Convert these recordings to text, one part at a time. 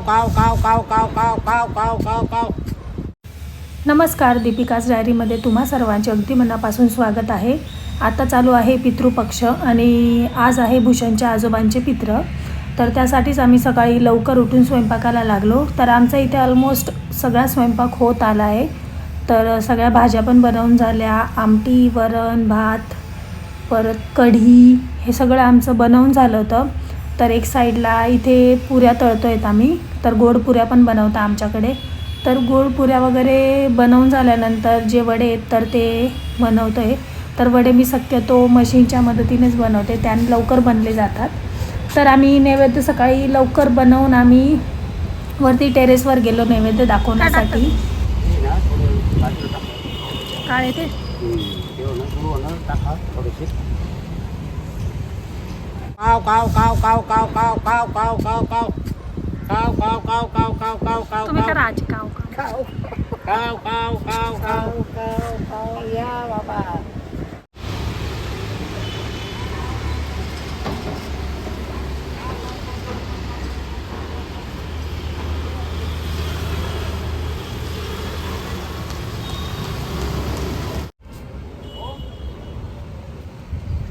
काव काव काव काव काव काव काव काव काव काव नमस्कार दीपिकाच डायरीमध्ये तुम्हा सर्वांचे अगदी मनापासून स्वागत आहे आता चालू आहे पितृपक्ष आणि आज आहे भूषणच्या आजोबांचे पित्र तर त्यासाठीच आम्ही सकाळी लवकर उठून स्वयंपाकाला लागलो तर आमचा इथे ऑलमोस्ट सगळा स्वयंपाक होत आला आहे तर सगळ्या भाज्या पण बनवून झाल्या आमटी वरण भात परत कढी हे सगळं आमचं बनवून झालं होतं तर एक साईडला इथे पुऱ्या तळतो आहेत आम्ही तर गोड पुऱ्या पण बनवता आमच्याकडे. तर गोड पुऱ्या वगैरे बनवून झाल्यानंतर जे वडे आहेत तर ते बनवतो आहे तर वडे मी शक्यतो मशीनच्या मदतीनेच बनवते त्याने लवकर बनले जातात. तर आम्ही नैवेद्य सकाळी लवकर बनवून आम्ही वरती टेरेसवर गेलो नैवेद्य दाखवण्यासाठी. काय येते हम्म, ठेव ना, गुळ ना, टाका थोडेसे. काव काव काव काव काव काव काव काव काव काव काव काव काव काव काव काव काव तुम्ही काव करा आजी काव काव काव काव काव काव काव काव या बाबा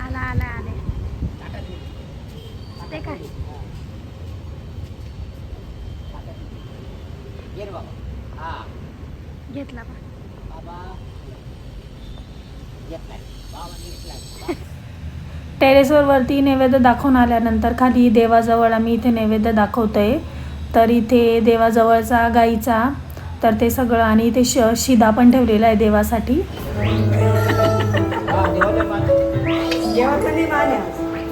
आला आला आले ते काय? ये रे बाबा. हा. घेतला टेरेसवर वरती नैवेद्य दाखवून आल्यानंतर खाली देवाजवळ आम्ही इथे नैवेद्य दाखवतोय. तर इथे देवाजवळचा गाईचा तर ते सगळं आणि इथे श शिदा पण ठेवलेला आहे देवासाठी.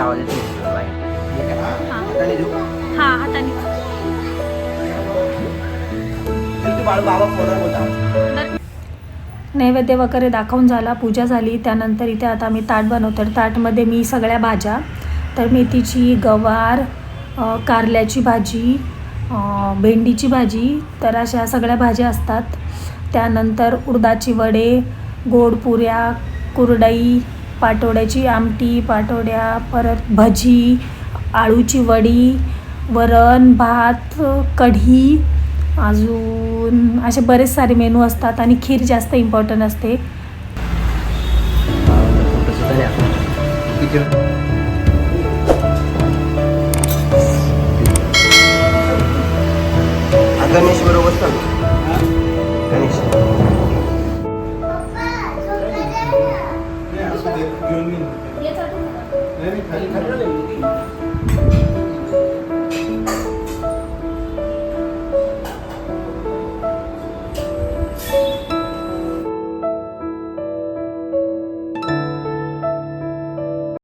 किती आवाज येतो हाताने देऊ? हा हाताने. तू बाळ बाबा फोनवर होता. नैवेद्य वगैरे दाखवून झाला पूजा झाली. त्यानंतर इथे आता मी ताट बनवतो तर ताटमध्ये मी सगळ्या भाज्या तर मेथीची गवार अ, कारल्याची भाजी अ, भेंडीची भाजी तर अशा सगळ्या भाज्या असतात. त्यानंतर उडदाची वडे गोड पुऱ्या कुरडई पाटोड्याची आमटी पाटोड्या परत भजी आळूची वडी वरण भात कढी अजून असे बरेच सारे मेनू असतात आणि खीर जास्त इम्पॉर्टंट असते. गणेश बरोबर चालू really mean.